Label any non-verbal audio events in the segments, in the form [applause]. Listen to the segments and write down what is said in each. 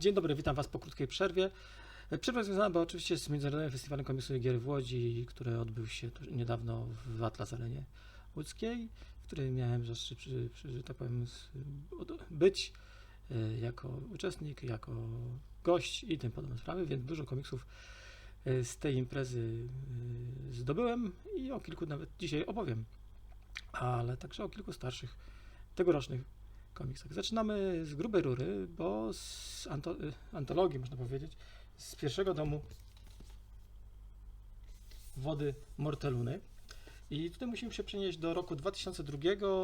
Dzień dobry, witam Was po krótkiej przerwie. Przerwa związana była oczywiście z Międzynarodowym Festiwalem Komiksu i Gier w Łodzi, który odbył się niedawno w Atlas Arenie Łódzkiej, w którym miałem zaszczyt, że tak powiem, być e, jako uczestnik, jako gość i tym podobne sprawy, więc dużo komiksów e, z tej imprezy e, zdobyłem i o kilku nawet dzisiaj opowiem, ale także o kilku starszych, tegorocznych komiksach. Zaczynamy z grubej rury, bo z anto, y, antologii, można powiedzieć, z pierwszego domu Wody Morteluny. I tutaj musimy się przenieść do roku 2002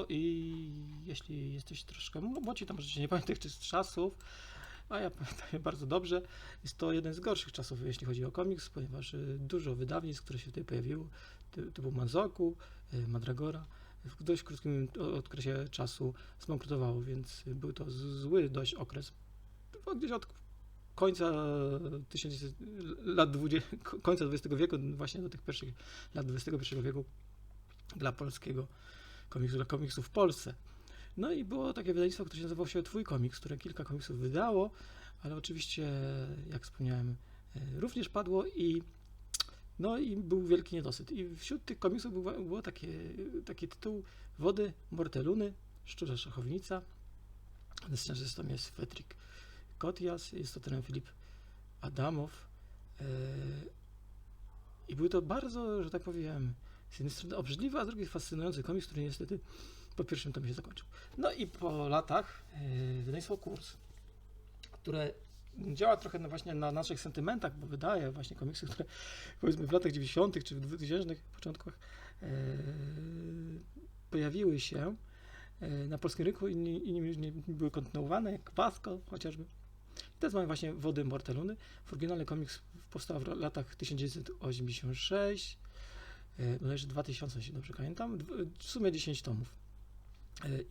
i jeśli jesteś troszkę młodzi, to możecie nie pamiętać tych czasów, a ja pamiętam je bardzo dobrze. Jest to jeden z gorszych czasów, jeśli chodzi o komiks, ponieważ y, dużo wydawnictw, które się tutaj pojawiło, ty- typu Manzoku, y, Madragora, w dość krótkim okresie czasu zbankrutowało, więc był to zły dość okres. Gdzieś od końca 1900, lat 20, końca XX wieku, właśnie do tych pierwszych lat XXI wieku dla polskiego komiksu, dla komiksu w Polsce. No i było takie wydawnictwo, które się nazywało się Twój Komiks, które kilka komiksów wydało, ale oczywiście, jak wspomniałem, e, również padło i no i był wielki niedosyt. I wśród tych komiksów było, takie, taki tytuł Wody Morteluny, Szczurza Szachownica. Scenarzystą jest Fetrik Kotias, jest to ten Filip Adamow. E, I był to bardzo, że tak powiem, z jednej strony obrzydliwy, a z drugiej fascynujący komiks, który niestety po pierwszym tomie się zakończył. No i po latach e, wydawnictwo Kurs, które działa trochę na właśnie na naszych sentymentach, bo wydaje właśnie komiksy, które powiedzmy w latach 90. czy w 2000 początkach e, pojawiły się e, na polskim rynku i i nie, nie były kontynuowane, jak Vasco chociażby. Teraz mamy właśnie Wody Morteluny. Oryginalny komiks powstał w latach 1986, e, bodajże 2000, jeśli dobrze pamiętam, w sumie 10 tomów.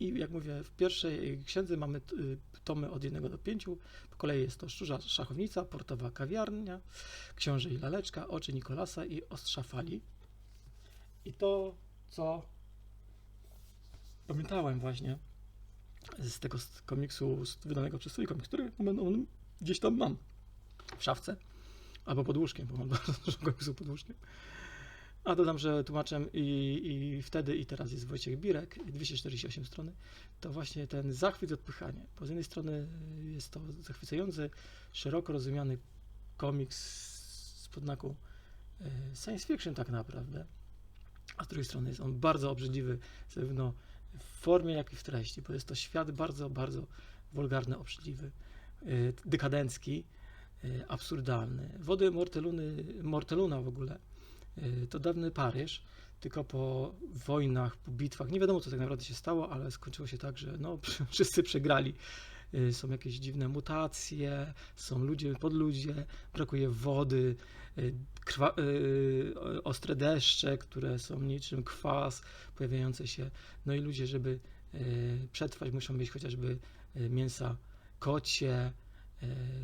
I jak mówię, w pierwszej księdze mamy y, tomy od 1 do 5. Po kolei jest to Szczurza Szachownica, Portowa Kawiarnia, Książę i Laleczka, Oczy Nikolasa i Ostrza Fali. I to, co pamiętałem właśnie z tego komiksu wydanego przez swój komiks, który gdzieś tam mam w szafce albo pod łóżkiem, bo mam [laughs] bardzo dużo komiksów pod łóżkiem. A dodam, że tłumaczem i, i wtedy i teraz jest Wojciech Birek, 248 strony, to właśnie ten zachwyt i odpychanie. Bo z jednej strony jest to zachwycający, szeroko rozumiany komiks z podnaku e, science fiction tak naprawdę, a z drugiej strony jest on bardzo obrzydliwy, zarówno w formie, jak i w treści, bo jest to świat bardzo, bardzo wulgarny, obrzydliwy, e, dekadencki, e, absurdalny. Wody Morteluny, Morteluna w ogóle to dawny Paryż, tylko po wojnach, po bitwach, nie wiadomo co tak naprawdę się stało, ale skończyło się tak, że no, [laughs] wszyscy przegrali. E, Są jakieś dziwne mutacje, są ludzie, podludzie, brakuje wody, e, krwa, ostre deszcze, które są niczym kwas pojawiające się. No i ludzie, żeby przetrwać, muszą mieć chociażby mięsa kocie,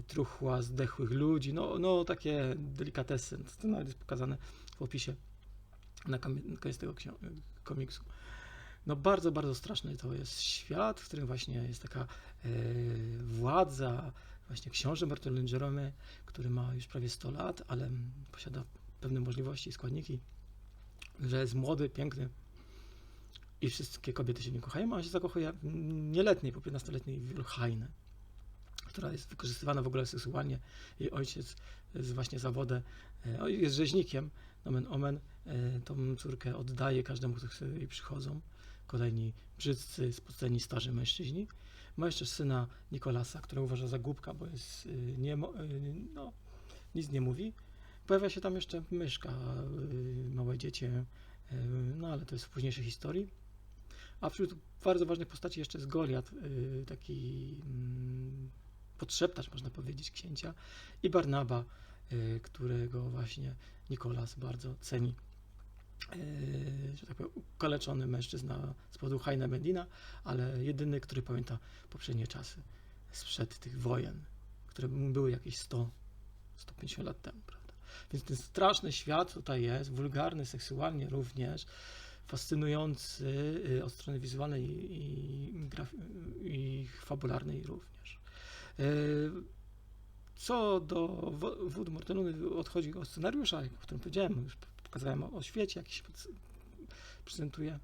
truchła zdechłych ludzi, no, no takie delikatesy. To nawet jest pokazane w opisie na na koniec tego komiksu. No bardzo, bardzo straszny to jest świat, w którym właśnie jest taka e, władza, właśnie książę Bartolin Jerome, który ma już prawie 100 lat, ale posiada pewne możliwości i składniki, że jest młody, piękny i wszystkie kobiety się w nim kochają, a on się zakochuje nieletniej, po 15-letniej Wilhelmine, która jest wykorzystywana w ogóle seksualnie. Jej ojciec jest właśnie zawodem, jest rzeźnikiem, nomen omen, e, tą córkę oddaje każdemu, kto chce jej przychodzą. Kolejni brzydcy, spoceni starzy mężczyźni. Ma jeszcze syna Nikolasa, którego uważa za głupka, bo jest y, nie, no, nic nie mówi. Pojawia się tam jeszcze myszka, małe dziecię, no ale to jest w późniejszej historii. A wśród bardzo ważnych postaci jeszcze jest Goliat, taki mm, podszeptacz, można powiedzieć, księcia, i Barnaba, którego właśnie Nikolas bardzo ceni. Y, Że tak powiem, ukaleczony mężczyzna z powodu Heine Medina, ale jedyny, który pamięta poprzednie czasy sprzed tych wojen, które były jakieś 100, 150 lat temu, prawda? Więc ten straszny świat tutaj jest, wulgarny seksualnie również, fascynujący y, od strony wizualnej i, i, i fabularnej również. Co do Wo- Wód Morteluny odchodzi o scenariusza, o którym powiedziałem, już pokazałem o, o świecie, jakiś pod- prezentuje.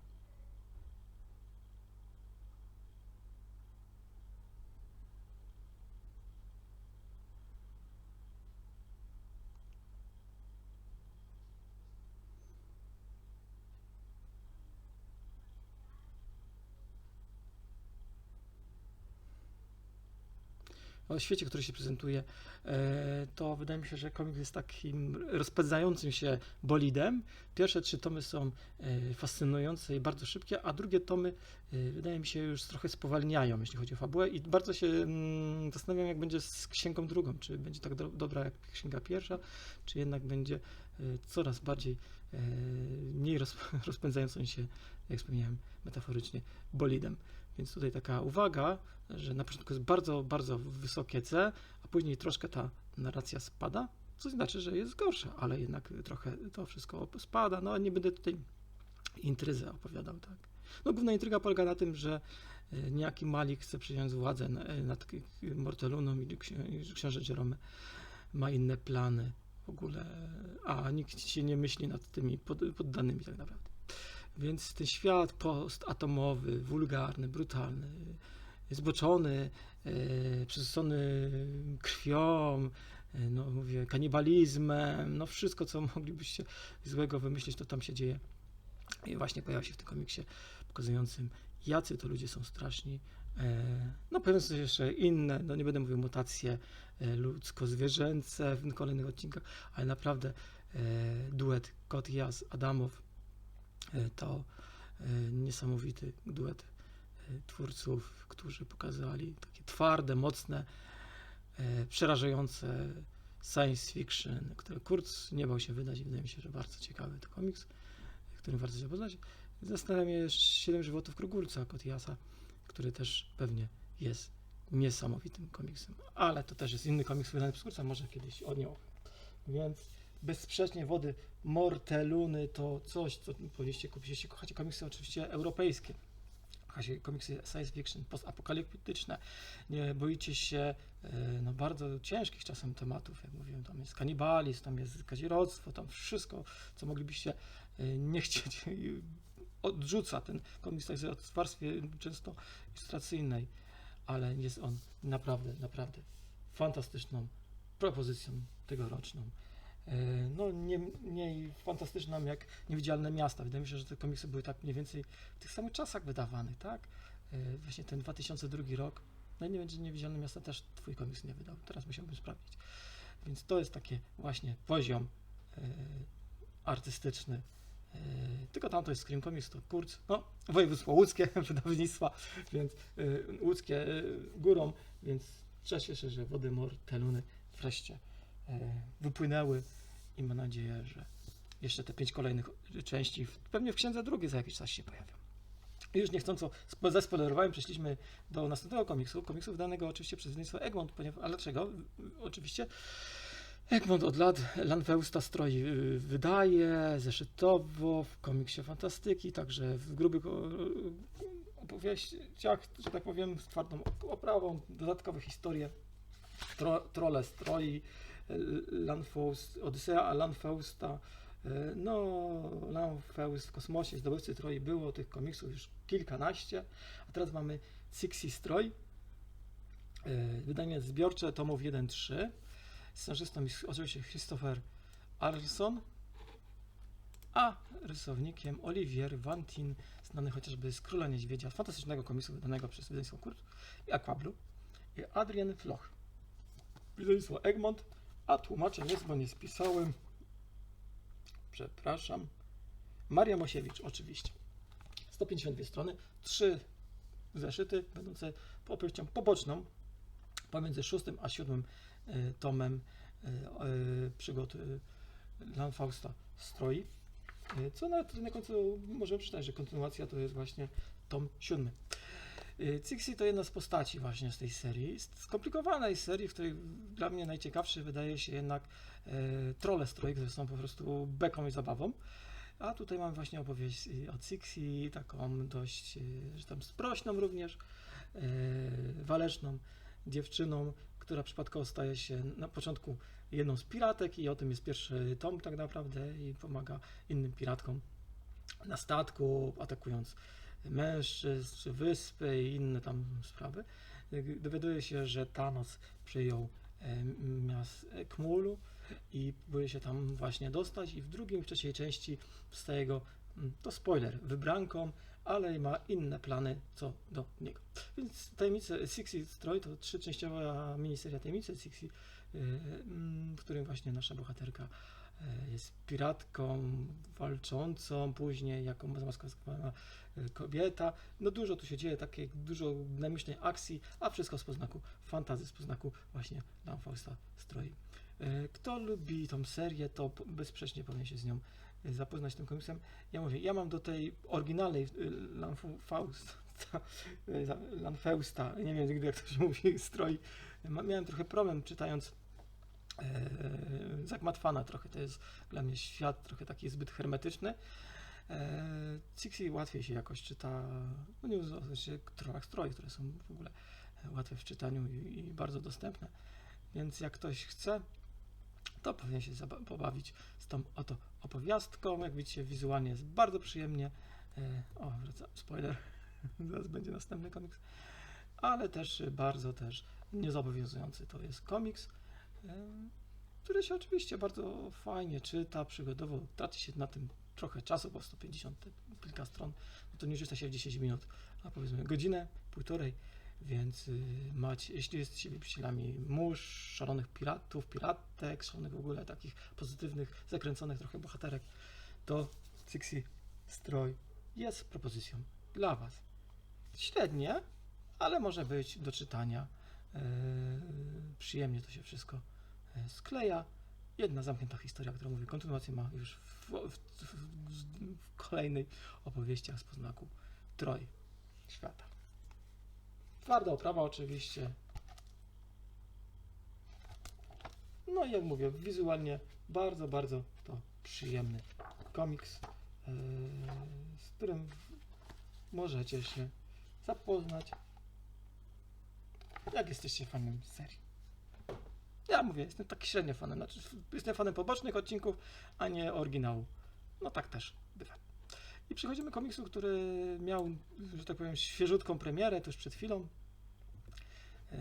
O świecie, który się prezentuje, e, to wydaje mi się, że komiks jest takim rozpędzającym się bolidem. Pierwsze trzy tomy są e, fascynujące i bardzo szybkie, a drugie tomy e, wydaje mi się już trochę spowalniają, jeśli chodzi o fabułę i bardzo się mm, zastanawiam, jak będzie z księgą drugą, czy będzie tak do, dobra jak księga pierwsza, czy jednak będzie coraz bardziej mniej roz, [laughs] rozpędzającą się, jak wspomniałem metaforycznie, bolidem. Więc tutaj taka uwaga, że na początku jest bardzo, bardzo wysokie C, a później troszkę ta narracja spada, co znaczy, że jest gorsza, ale jednak trochę to wszystko spada. No, nie będę tutaj intryzę opowiadał, tak. No, główna intryga polega na tym, że e, niejaki Malik chce przejąć władzę e, nad Morteluną i ksi- i książę Jerome ma inne plany w ogóle, a nikt się nie myśli nad tymi pod, poddanymi tak naprawdę. Więc ten świat postatomowy, wulgarny, brutalny, zboczony, e, przesycony krwią, e, no mówię, kanibalizmem, no wszystko, co moglibyście złego wymyślić, to tam się dzieje. I właśnie pojawia się w tym komiksie pokazującym, jacy to ludzie są straszni. E, No pojawią się jeszcze inne, no nie będę mówił mutacje ludzko-zwierzęce w kolejnych odcinkach, ale naprawdę duet Kot i Jas Adamow to e, niesamowity duet e, twórców, którzy pokazali takie twarde, mocne, e, przerażające science fiction, które Kurz nie bał się wydać i wydaje mi się, że bardzo ciekawy to komiks, którym warto się poznać. Zastanawiam się Siedem żywotów Krogulca Kotiasa, który też pewnie jest niesamowitym komiksem, ale to też jest inny komiks wydany przez Kurca, może kiedyś o. Więc bezsprzecznie Wody Morteluny to coś, co powinniście kupić, jeśli kochacie komiksy oczywiście europejskie. Kochacie komiksy science fiction, postapokaliptyczne. Nie boicie się e, no, bardzo ciężkich czasem tematów, jak mówiłem, tam jest kanibalizm, tam jest kazirodztwo, tam wszystko, co moglibyście e, nie chcieć odrzuca ten komiks w warstwie często ilustracyjnej, ale jest on naprawdę, naprawdę fantastyczną propozycją tegoroczną. E, No, nie mniej fantastyczną jak Niewidzialne Miasta. Wydaje mi się, że te komiksy były tak mniej więcej w tych samych czasach wydawanych, tak? E, Właśnie ten 2002 rok. No i nie czy Niewidzialne Miasta też twój komiks nie wydał. Teraz musiałbym sprawdzić. Więc to jest takie właśnie poziom e, artystyczny. E, tylko tam to jest Scream Comics, to Kurz, no, województwo łódzkie, [laughs] wydawnictwa, więc łódzkie górą, więc cieszę się, że wody Morteluny wreszcie wypłynęły i mam nadzieję, że jeszcze te pięć kolejnych części, pewnie w księdze drugiej za jakiś czas się pojawią. I już niechcąco spo- zaspoilerowałem, przeszliśmy do następnego komiksu, komiksu wydanego oczywiście przez wydawnictwo Egmont, ponieważ, ale dlaczego? Oczywiście Egmont od lat Lanfeusta stroi y, wydaje, zeszytowo, w komiksie fantastyki, także w grubych opowieściach, że tak powiem, z twardą oprawą, dodatkowe historie, tro, trole stroi, Lanfaust, Odyseja Lanfeusta, y, no Lanfeust w kosmosie, zdobywcy Troi, było tych komiksów już kilkanaście, a teraz mamy Sixi Stroj, y, wydanie zbiorcze tomów 1-3, Scenarzystą jest oczywiście Christopher Arlson, a rysownikiem Olivier Vantin, znany chociażby z Króla Niedźwiedzia, fantastycznego komiksu wydanego przez wydawnictwo Kurt i Aquablu, i Adrian Floch. Wydawnictwo Egmont, a tłumaczem jest, bo nie spisałem. Przepraszam. Maria Mosiewicz, oczywiście. 152 strony, 3 zeszyty będące opowieścią poboczną pomiędzy szóstym a siódmym e, tomem e, e, przygód Lanfausta Stroi. Co nawet na końcu możemy przeczytać, że kontynuacja to jest właśnie tom siódmy. Cixi to jedna z postaci właśnie z tej serii, skomplikowanej serii, w której dla mnie najciekawszy wydaje się jednak e, trole stroi, które są po prostu beką i zabawą. A tutaj mamy właśnie opowieść e, o Cixi, taką dość, e, że tam sprośną również, e, waleczną dziewczyną, która przypadkowo staje się na początku jedną z piratek i o tym jest pierwszy tom tak naprawdę i pomaga innym piratkom na statku, atakując mężczyzn, czy wyspy i inne tam sprawy. Dowiaduje się, że Thanos przyjął e, miast Kmulu i próbuje się tam właśnie dostać i w drugim, w trzeciej części staje go, mm, to spoiler, wybranką, ale ma inne plany co do niego. Więc tajemnice Sixi Stroj to trzyczęściowa miniseria tajemnice Sixi, y, mm, w którym właśnie nasza bohaterka e, jest piratką walczącą, później jako zamaskowana e, kobieta. No dużo tu się dzieje, takie dużo dynamicznej akcji, a wszystko z poznaku fantazy, z poznaku właśnie Lamfausta Stroi. E, Kto lubi tą serię, to bezsprzecznie powinien się z nią e, zapoznać tym komiksem. Ja mówię, ja mam do tej oryginalnej Lanfausta, [laughs] Lanfausta, nie wiem nigdy jak to się mówi, stroi. Miałem trochę problem czytając e, Zagmatwana trochę, to jest dla mnie świat trochę taki zbyt hermetyczny. E, Sixi łatwiej się jakoś czyta, no nie w się trolach stroi, które są w ogóle e, łatwe w czytaniu i, i bardzo dostępne. Więc jak ktoś chce, to powinien się pobawić z tą oto opowiastką. Jak widzicie, wizualnie jest bardzo przyjemnie. E, o, wraca, spoiler, [laughs] zaraz będzie następny komiks. Ale też e, bardzo też niezobowiązujący. To jest komiks, e, który się oczywiście bardzo fajnie czyta, przygodowo. Traci się na tym trochę czasu, bo 150 kilka stron, no to nie czyta się w 10 minut, a powiedzmy godzinę, półtorej. Więc y, macie, jeśli jesteście wielbicielami mórz, szalonych piratów, piratek, szalonych w ogóle takich pozytywnych, zakręconych trochę bohaterek, to Sixi Stroj jest propozycją dla Was. Średnie, ale może być do czytania. Yy, przyjemnie to się wszystko e, skleja. Jedna zamknięta historia, która mówi, kontynuację ma już w, w, w, w kolejnej opowieściach z poznaku Troj świata. Twarda oprawa oczywiście. No i jak mówię, wizualnie bardzo, bardzo to przyjemny komiks, yy, z którym możecie się zapoznać, jak jesteście fanem serii. Ja mówię, jestem taki średnio fanem, znaczy jestem fanem pobocznych odcinków, a nie oryginału. No tak też bywa. I przechodzimy do komiksu, który miał, że tak powiem, świeżutką premierę tuż przed chwilą. E,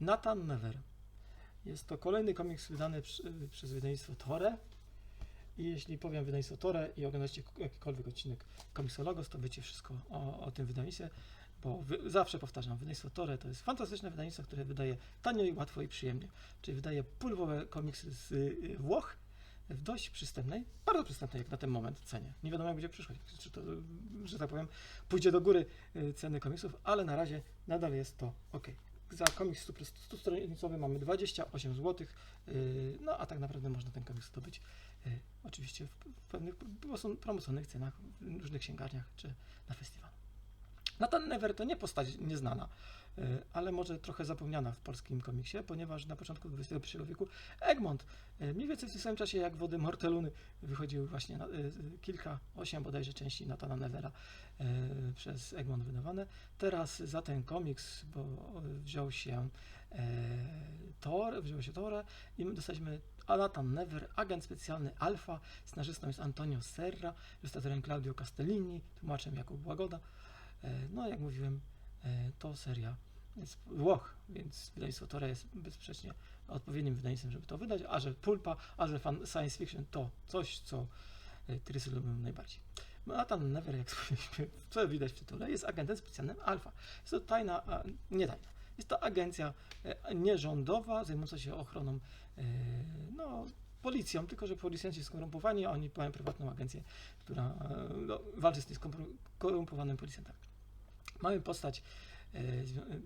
Nathan Never. Jest to kolejny komiks wydany przez wydawnictwo Tore. I jeśli powiem wydawnictwo Tore i oglądacie jakikolwiek odcinek Komiksologos, to wiecie wszystko o, o tym wydawnictwie, bo wy, zawsze powtarzam, wydawnictwo Tore to jest fantastyczne wydawnictwo, które wydaje tanio i łatwo i przyjemnie. Czyli wydaje pulwowe komiksy z y, Włoch, w dość przystępnej, bardzo przystępnej jak na ten moment cenie. Nie wiadomo jak będzie przyszłość, czy to, że tak powiem, pójdzie do góry y, ceny komiksów, ale na razie nadal jest to ok. Za komiks 100-stronicowy mamy 28 zł, y, no a tak naprawdę można ten komiks zdobyć y, oczywiście w, pewnych promo- promocyjnych cenach w różnych księgarniach czy na festiwalu. Nathan Never to nie postać nieznana, y, ale może trochę zapomniana w polskim komiksie, ponieważ na początku XXI wieku Egmont, y, mniej więcej w tym samym czasie jak Wody Morteluny, wychodziły właśnie y, kilka, osiem bodajże części Nathana Nevera przez Egmont wydawane. Teraz za ten komiks bo wziął się Thor, wziął się Thor i my dostaliśmy Nathan Never, agent specjalny Alfa, scenarzystą jest Antonio Serra, ilustratorem Claudio Castellini, tłumaczem Jakub Łagoda. E, No, jak mówiłem, e, to seria z Włoch, więc wydawnictwo Tore jest bezsprzecznie odpowiednim wydawnictwem, żeby to wydać, a że pulpa, a że fan science fiction to coś, co e, Trysy lubią najbardziej. Nathan Never, jak [laughs] wspomnieliśmy, co widać w tytule, jest agentem specjalnym Alfa. Jest to tajna, a, nie tajna, jest to agencja nierządowa, zajmująca się ochroną, no, policją, tylko że policjanci są skorumpowani, a oni mają prywatną agencję, która no, walczy z tym skoru- skorumpowanym policjantem. Mamy postać, e,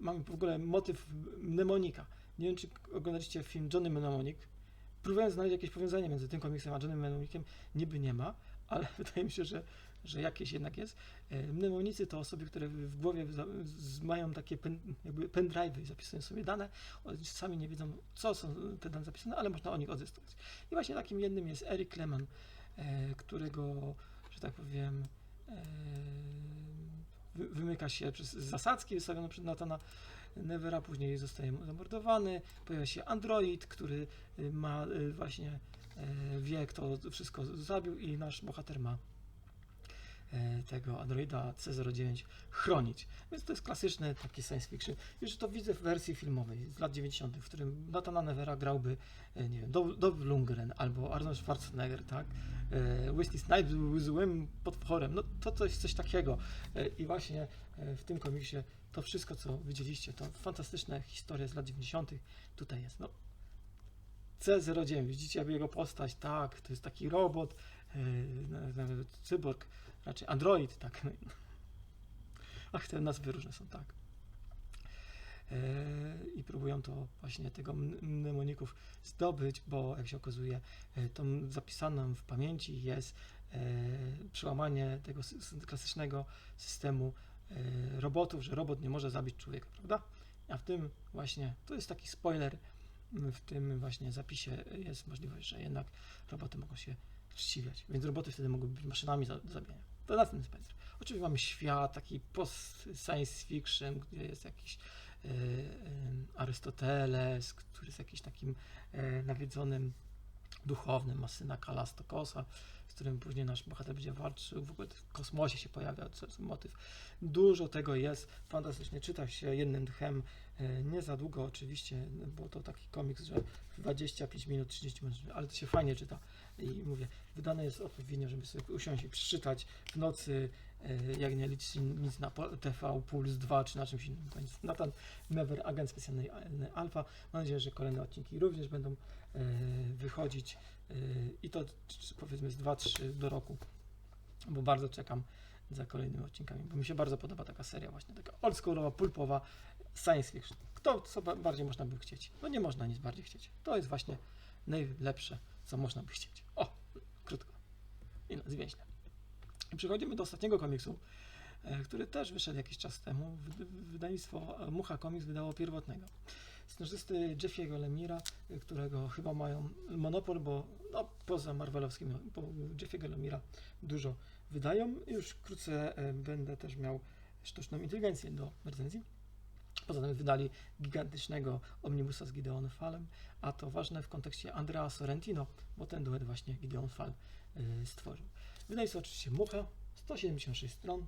mamy w ogóle motyw mnemonika. Nie wiem, czy oglądaliście film Johnny Mnemonic. Próbowałem znaleźć jakieś powiązanie między tym komiksem a Johnny Mnemonikiem. Niby nie ma, [laughs] ale wydaje mi się, że, że jakieś jednak jest. E, Mnemonicy to osoby, które w głowie mają takie jakby pendrive'y i zapisują sobie dane. Oni sami nie wiedzą, co są te dane zapisane, ale można o nich odzyskać. I właśnie takim jednym jest Eric Lehman, e, którego, że tak powiem, wymyka się przez zasadzki wystawione przed Natana Nevera, później zostaje zamordowany, pojawia się android, który y, ma y, właśnie y, wie, kto wszystko zabił i nasz bohater ma tego androida C09 chronić. Więc to jest klasyczny taki science fiction. Już to widzę w wersji filmowej z lat 90., w którym Nathana Nevera grałby, e, nie wiem, Dolph Lundgren albo Arnold Schwarzenegger, tak? E, Wesley Snipes był złym potworem. No to coś, coś takiego. E, I właśnie e, w tym komiksie to wszystko, co widzieliście, to fantastyczne historie z lat 90. tutaj jest. No, C09, widzicie jego postać, tak, to jest taki robot, cyborg, raczej android, tak. Ach, te nazwy różne są, tak. Yy, I próbują to właśnie tego mn- mnemoników zdobyć, bo jak się okazuje, yy, to zapisaną w pamięci jest yy, przełamanie tego sy- sy- klasycznego systemu robotów, że robot nie może zabić człowieka, prawda? A w tym właśnie, to jest taki spoiler, w tym właśnie zapisie jest możliwość, że jednak roboty mogą się ścigać, więc roboty wtedy mogą być maszynami do zabijania. To na tym Spencer. Oczywiście mamy świat taki post-science fiction, gdzie jest jakiś e, Arystoteles, który jest jakiś takim e, nawiedzonym duchownym, ma syna Kalastokosa, z którym później nasz bohater będzie walczył, w ogóle w kosmosie się pojawia co motyw. Dużo tego jest, fantastycznie czyta się jednym tchem, e, nie za długo oczywiście, bo to taki komiks, że 25 minut, 30 minut, ale to się fajnie czyta i mówię, wydane jest odpowiednio, żeby sobie usiąść i przeczytać w nocy, e, jak nie liczyć nic na TV Puls 2 czy na czymś innym. Jest Nathan Never, agent specjalny e, Alfa. Mam nadzieję, że kolejne odcinki również będą e, wychodzić e, i to powiedzmy z 2-3 do roku, bo bardzo czekam za kolejnymi odcinkami, bo mi się bardzo podoba taka seria właśnie, taka oldschoolowa, pulpowa science fiction. Kto, co ba- bardziej można by chcieć? No nie można nic bardziej chcieć. To jest właśnie najlepsze, co można by chcieć. O, krótko i no, zwięźle. I przechodzimy do ostatniego komiksu, e, który też wyszedł jakiś czas temu. Wy- Wydawnictwo e, Mucha Comics wydało pierwotnego. Scenarzysty Jeffiego Lemira, e, którego chyba mają monopol, bo no, poza Marvelowskimi, bo Jeffiego Lemira dużo wydają. Już wkrótce będę też miał sztuczną inteligencję do recenzji. Poza tym wydali gigantycznego omnibusa z Gideon Fallem, a to ważne w kontekście Andrea Sorrentino, bo ten duet właśnie Gideon Fall y, stworzył. Wydawnictwo oczywiście Mucha, 176 stron,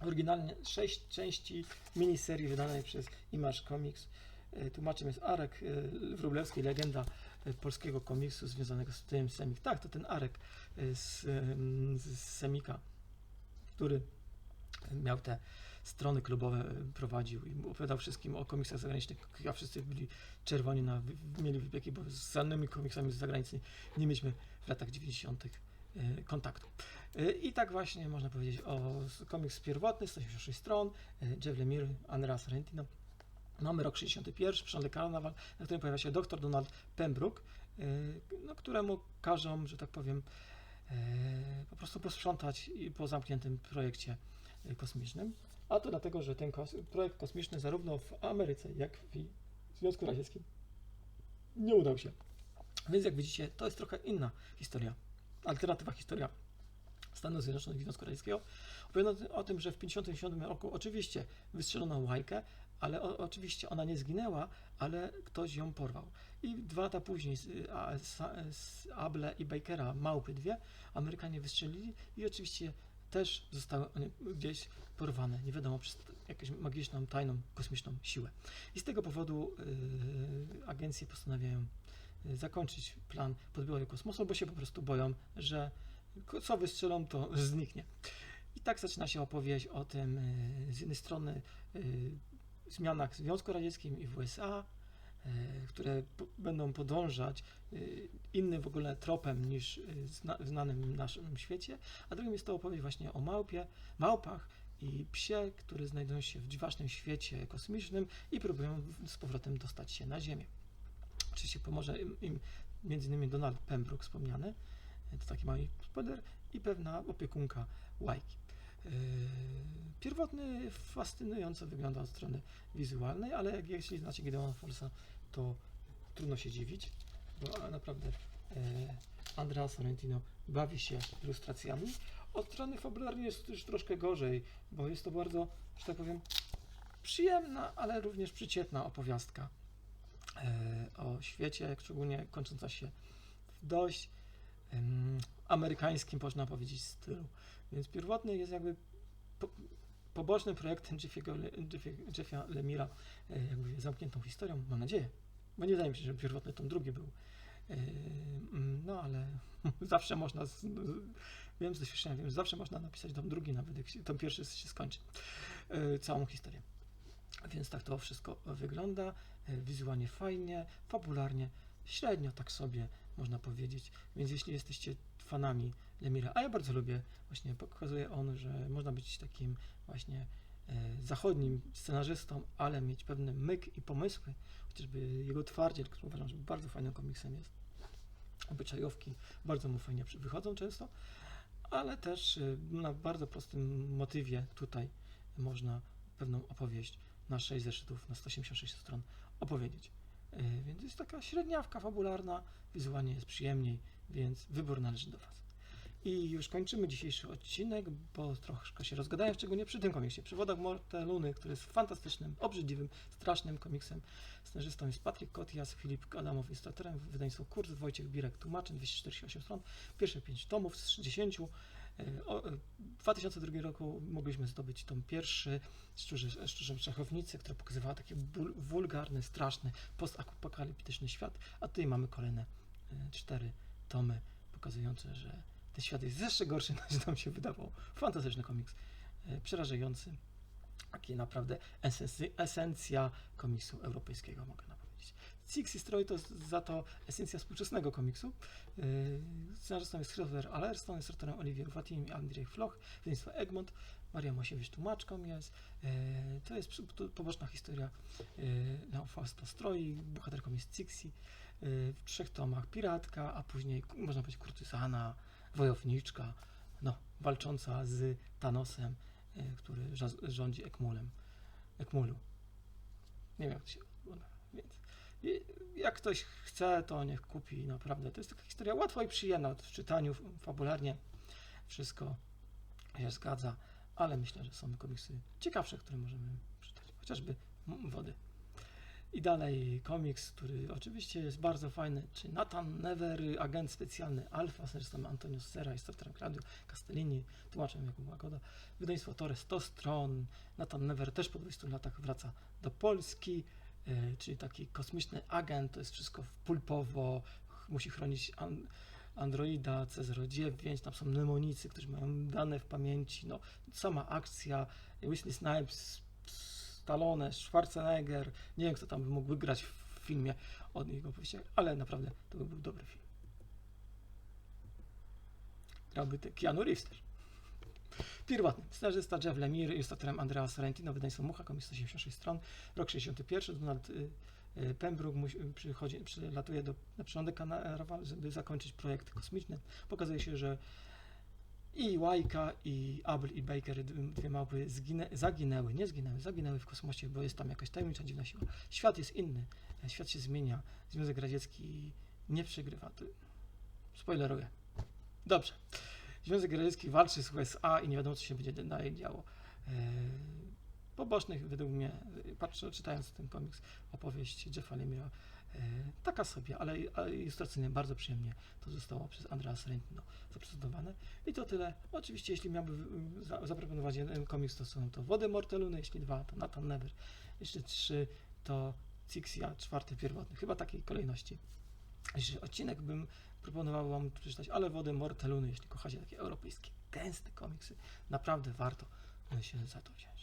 oryginalnie 6 części miniserii wydanej przez Image Comics. Y, Tłumaczem jest Arek y, Wróblewski, legenda polskiego komiksu związanego z tym Semik. Tak, to ten Arek z, z Semika, który miał te strony klubowe y, prowadził i opowiadał wszystkim o komiksach zagranicznych, a wszyscy byli czerwoni, na, mieli wypieki, bo z żadnymi komiksami z zagranicy nie mieliśmy w latach 90. y, kontaktu. Y, I tak właśnie można powiedzieć o komiks pierwotny, 186 stron, Jeff Lemire, Andrea Sorrentino. Mamy rok 61, Przylądek Karnaval, na którym pojawia się dr Donald Pembroke, no, któremu każą, że tak powiem, po prostu posprzątać po zamkniętym projekcie kosmicznym. A to dlatego, że ten kos projekt kosmiczny zarówno w Ameryce, jak i w Związku Radzieckim nie udał się. Więc jak widzicie, to jest trochę inna historia, alternatywa historia Stanów Zjednoczonych i Związku Radzieckiego. Opowiada o tym, że w 1957 roku oczywiście wystrzelono łajkę, ale o, oczywiście ona nie zginęła, ale ktoś ją porwał. I dwa lata później z, a, z, z Able i Bakera, małpy dwie, Amerykanie wystrzelili i oczywiście też zostały one gdzieś porwane, nie wiadomo, przez jakąś magiczną, tajną, kosmiczną siłę. I z tego powodu yy, agencje postanawiają yy, zakończyć plan podbioru kosmosu, bo się po prostu boją, że co wystrzelą, to [laughs] zniknie. I tak zaczyna się opowieść o tym yy, z jednej strony yy, zmianach w Związku Radzieckim i w USA, które po, będą podążać yy, innym w ogóle tropem niż zna, w znanym naszym świecie, a drugim jest to opowieść właśnie o małpie, małpach i psie, które znajdują się w dziwacznym świecie kosmicznym i próbują z powrotem dostać się na Ziemię. Oczywiście pomoże im, im między innymi Donald Pembroke wspomniany, e, to taki mały spoiler, i pewna opiekunka Łajki. Yy, Pierwotny fascynująco wygląda od strony wizualnej, ale jak jeśli znacie Gideona Forsa, to trudno się dziwić, bo naprawdę e, Andrea Sorrentino bawi się ilustracjami. Od strony fabularnej jest już troszkę gorzej, bo jest to bardzo, że tak powiem, przyjemna, ale również przyciepna opowiastka e, o świecie, szczególnie kończąca się w dość amerykańskim, można powiedzieć, stylu. Więc pierwotny jest jakby po, pobocznym projektem Jeffiego, Jeffia Lemira, e, jakby zamkniętą historią, mam nadzieję. Bo nie wydaje mi się, że pierwotny tom drugi był. E, mm, No ale [laughs] zawsze można, z, wiem z doświadczenia, wiem, że zawsze można napisać tom drugi, nawet jak się, tom pierwszy się skończy. E, Całą historię. Więc tak to wszystko wygląda. Wizualnie fajnie, fabularnie średnio tak sobie można powiedzieć. Więc jeśli jesteście fanami Lemira, a ja bardzo lubię, właśnie pokazuje on, że można być takim właśnie e, zachodnim scenarzystą, ale mieć pewne myk i pomysły, chociażby jego twardziel, który uważam, że bardzo fajnym komiksem jest. Obyczajówki bardzo mu fajnie wychodzą często, ale też e, na bardzo prostym motywie tutaj można pewną opowieść na 6 zeszytów, na 186 stron opowiedzieć. E, Więc jest taka średniawka fabularna, wizualnie jest przyjemniej, więc wybór należy do Was. I już kończymy dzisiejszy odcinek, bo troszkę się rozgadałem, szczególnie przy tym komiksie. Przy Wodach Morteluny, który jest fantastycznym, obrzydliwym, strasznym komiksem. Scenarzystą jest Patryk Kotias, Filip Adamow, ilustratorem, wydawnictwo Kurs, Wojciech Birek, tłumaczem, 248 stron, pierwsze 5 tomów z 60. E, W 2002 roku mogliśmy zdobyć tom pierwszy, Szczurze, Szczurze Szachownicy, która pokazywała taki wulgarny, straszny, postapokaliptyczny świat, a tutaj mamy kolejne e, cztery tomy pokazujące, że ten świat jest jeszcze gorszy [laughs] niż nam się wydawało. Fantastyczny komiks, e, przerażający, taki naprawdę esencja komiksu europejskiego, mogę powiedzieć. Six Destroy to za to esencja współczesnego komiksu. Yy, Scenarzystą jest Christopher Allerstone, jest autorem Olivier Watim i Andrzej Floch, wydawnictwo Egmont, Maria Mosiewicz tłumaczką jest. Yy, To jest poboczna historia yy, Fausta Stroi, bohaterką jest Cixi. W trzech tomach Piratka, a później można powiedzieć kurtysana, wojowniczka, no, walcząca z Thanosem, który rządzi Ekmulem. Ekmulu. Nie wiem jak to się i- jak ktoś chce, to niech kupi, naprawdę. To jest taka historia łatwa i przyjemna w czytaniu, fabularnie. Wszystko się zgadza, ale myślę, że są komiksy ciekawsze, które możemy czytać, chociażby Wody. I dalej komiks, który oczywiście jest bardzo fajny, czy Nathan Never, agent specjalny Alfa, zresztą Antonio Serra, jest autorem Claudio Castellini, tłumaczem Jakub Łagoda. Wydawnictwo Torres 100 stron. Nathan Never też po 20 latach wraca do Polski, czyli taki kosmiczny agent, to jest wszystko pulpowo, musi chronić an, Androida C09, tam są mnemonicy, którzy mają dane w pamięci, no sama akcja, Wesley Snipes, Stallone, Schwarzenegger, nie wiem kto tam mógł wygrać w filmie od niego opowieściach, ale naprawdę to by był dobry film. Grałby Keanu Reeves też. Pierwotny. Scenarzysta Jeff Lemire, ilustratorem Andrea Sorrentino, wydawnictwo Mucha, komiks 186 stron, rok 61. Donald y, y, Pembroke musi, przychodzi, przylatuje do, na przylądek Kanarowal, żeby zakończyć projekt kosmiczny. Pokazuje się, że i Łajka, i Abel, i Baker, dwie małpy zginę, zaginęły, nie zginęły, zaginęły w kosmosie, bo jest tam jakaś tajemnicza dziwna siła. Świat jest inny, e, świat się zmienia, Związek Radziecki nie przegrywa. Spoileruję. Dobrze. Związek Radziecki walczy z USA i nie wiadomo, co się będzie dalej działo. E, Pobocznych, według mnie, e, patrzę, czytając ten komiks, opowieść Jeffa Lemira, e, taka sobie, ale, ilustracyjnie bardzo przyjemnie to zostało przez Andrea Sorrentino zaprezentowane. I to tyle. Oczywiście, jeśli miałbym za, zaproponować jeden komiks, to są to Wody Morteluny, jeśli dwa, to Nathan Never, jeszcze trzy, to Cixia, czwarty pierwotny, chyba takiej kolejności. Jeśli odcinek bym proponował Wam przeczytać, ale Wody Morteluny, jeśli kochacie takie europejskie, gęste komiksy, naprawdę warto się za to wziąć.